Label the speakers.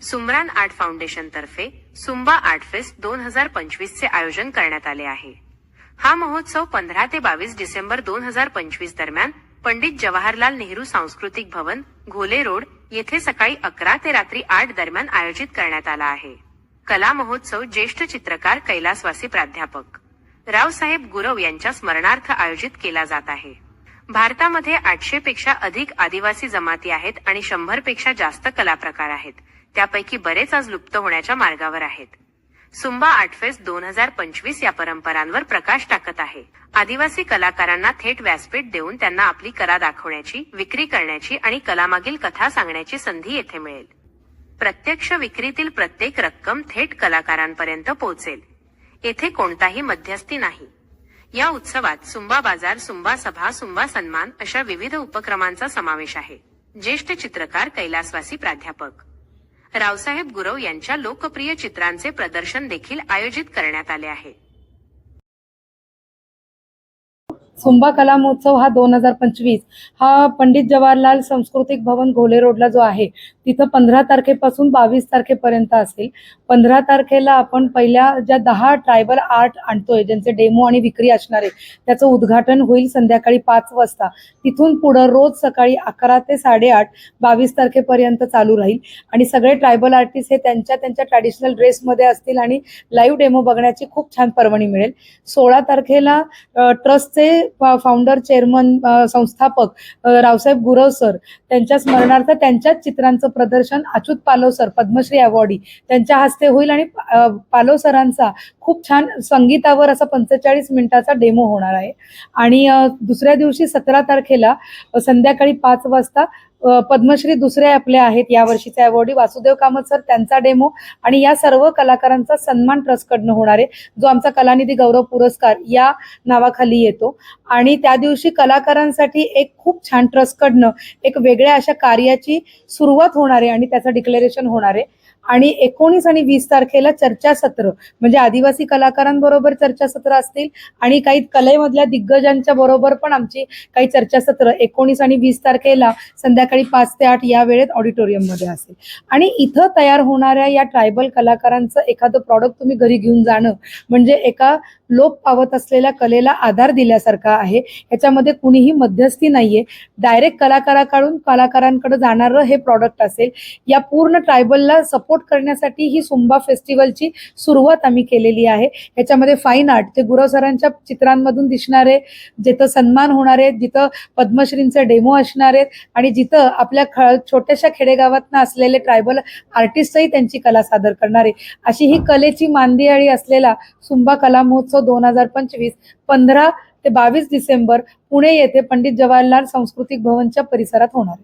Speaker 1: सुमरान art foundation तर्फे Sumba art fest दोन हजार पंचवीस चे आयोजन करण्यात आले आहे. हा महोत्सव पंधरा ते बावीस डिसेंबर दोन हजार पंचवीस दरम्यान पंडित जवाहरलाल नेहरू सांस्कृतिक भवन घोले रोड येथे सकाळी अकरा ते रात्री आठ दरम्यान आयोजित करण्यात आला आहे. कला महोत्सव ज्येष्ठ चित्रकार कैलासवासी प्राध्यापक. रावसाहेब गुरव यांच्या स्मरणार्थ आयोजित केला जात आहे. भारतामध्ये आठशे पेक्षा अधिक आदिवासी जमाती आहेत आणि शंभरपेक्षा जास्त कला प्रकार आहेत. त्यापैकी बरेच आज लुप्त होण्याच्या मार्गावर आहेत. सुंबा आर्टफेस्ट दोन हजार पंचवीस या परंपरांवर प्रकाश टाकत आहे. आदिवासी कलाकारांना थेट व्यासपीठ देऊन त्यांना आपली कला दाखवण्याची विक्री करण्याची आणि कलामागील कथा सांगण्याची संधी येथे मिळेल. प्रत्यक्ष विक्रीतील प्रत्येक रक्कम थेट कलाकारांपर्यंत पोहोचेल. येथे कोणताही मध्यस्थी नाही. या उत्सवात सुंबा बाजार सुंबा सभा सुंबा सन्मान अशा विविध उपक्रमांचा समावेश आहे. ज्येष्ठ चित्रकार कैलासवासी प्राध्यापक. रावसाहेब गुरव यांच्या लोकप्रिय चित्रांचे प्रदर्शन देखील आयोजित करण्यात आले आहे.
Speaker 2: सुंबा कला महोत्सव हा दोन हजार पंचवीस. हा पंडित जवाहरलाल सांस्कृतिक भवन घोले रोडला जो आहे तिथं पंधरा तारखेपासून बावीस तारखेपर्यंत असेल. पंधरा तारखेला आपण पहिल्या ज्या दहा ट्रायबल आर्ट आणतोय ज्यांचे डेमो आणि विक्री असणार आहे त्याचं उद्घाटन होईल संध्याकाळी पाच वाजता. तिथून पुढं रोज सकाळी अकरा ते साडेआठ बावीस तारखेपर्यंत चालू राहील. आणि सगळे ट्रायबल आर्टिस्ट हे त्यांच्या त्यांच्या ट्रॅडिशनल ड्रेसमध्ये असतील आणि लाईव्ह डेमो बघण्याची खूप छान पर्वणी मिळेल. सोळा तारखेला ट्रस्टचे फाउंडर चेअरमन संस्थापक रावसाहेब गुरव सर त्यांच्या स्मरणार्थ त्यांच्याच चित्रांचं प्रदर्शन अच्युत पालव सर पद्मश्री अवॉर्डी त्यांच्या हस्ते होईल आणि पालव सरांचा खूप छान संगीतावर असा पंचेचाळीस मिनिटाचा डेमो होणार आहे. आणि दुसऱ्या दिवशी सतरा तारखेला संध्याकाळी पाच वाजता पद्मश्री दुसरे आपले आहेत. या वर्षीचे अवॉर्डी वासुदेव कामत सर त्यांचा डेमो आणि या सर्व कलाकारांचा सन्मान ट्रस्टकडनं होणार आहे. जो आमचा कलानिधी गौरव पुरस्कार या नावाखाली येतो. आणि त्या दिवशी कलाकारांसाठी एक खूप छान ट्रस्टकडनं एक वेगळ्या अशा कार्याची सुरुवात होणार आहे आणि त्याचं डिक्लेरेशन होणार आहे. आणि एकोणीस आणि वीस तारखेला चर्चासत्र म्हणजे आदिवासी कलाकारांबरोबर चर्चासत्र असतील आणि काही कलेमधल्या दिग्गजांच्या बरोबर पण आमची काही चर्चासत्र एकोणीस आणि वीस तारखेला संध्याकाळी पाच ते आठ या वेळेत ऑडिटोरियममध्ये असेल. आणि इथं तयार होणाऱ्या या ट्रायबल कलाकारांचं एखादं प्रॉडक्ट तुम्ही घरी घेऊन जाणं म्हणजे एका लोप पावत असलेल्या कलेला आधार दिल्यासारखा आहे. ह्याच्यामध्ये कुणीही मध्यस्थी नाहीये. डायरेक्ट कलाकाराकडून कलाकारांकडे जाणारं हे प्रॉडक्ट असेल. या पूर्ण ट्रायबलला सपोर्ट करण्यासाठी ही सुंबा फेस्टिवलची सुरुवात आम्ही केलेली आहे. ह्याच्यामध्ये फाईन आर्ट ते गुरव सरांच्या चित्रांमधून दिसणारे जिथं सन्मान होणार आहेत जिथं पद्मश्रींचे डेमो असणार आहेत आणि जिथं आपल्या ख छोट्याशा खेडेगावातनं असलेले ट्रायबल आर्टिस्टही त्यांची कला सादर करणारे. अशी ही कलेची मांदियाळी असलेला सुंबा कला महोत्सव दोन हजार पंचवीस पंधरा ते बावीस डिसेंबर पुणे येथे पंडित जवाहरलाल सांस्कृतिक भवनच्या परिसरात होणार आहे.